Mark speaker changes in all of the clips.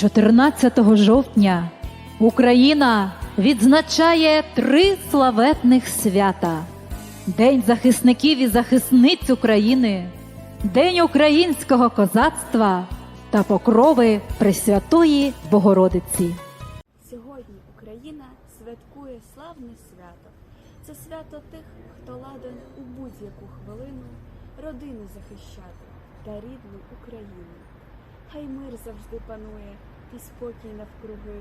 Speaker 1: 14 жовтня Україна відзначає три славетних свята: День захисників і захисниць України, День українського козацтва та покрови Пресвятої Богородиці.
Speaker 2: Сьогодні Україна святкує славне свято. Це свято тих, хто ладен у будь-яку хвилину родину захищати та рідну Україну. Хай мир завжди панує та спокій навкруги,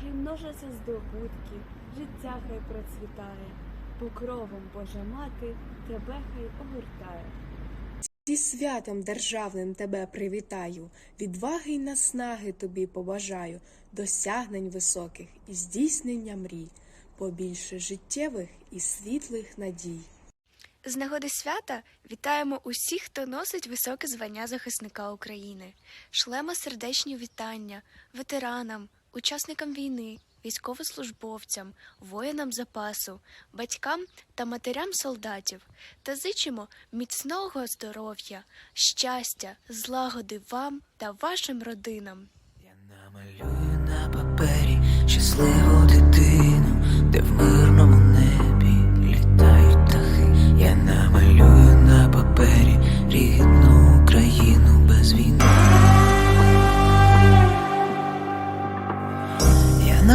Speaker 2: хай множаться здобутки, життя хай процвітає, покровом Божа мати тебе хай огортає.
Speaker 3: Зі святом державним тебе привітаю, відваги й наснаги тобі побажаю, досягнень високих і здійснення мрій, побільше життєвих і світлих надій.
Speaker 4: З нагоди свята вітаємо усіх, хто носить високе звання захисника України. Шлемо сердечні вітання ветеранам, учасникам війни, військовослужбовцям, воїнам запасу, батькам та матерям солдатів та зичимо міцного здоров'я, щастя, злагоди вам та вашим родинам.
Speaker 5: Я намалюю на папері щасливу дитину, де в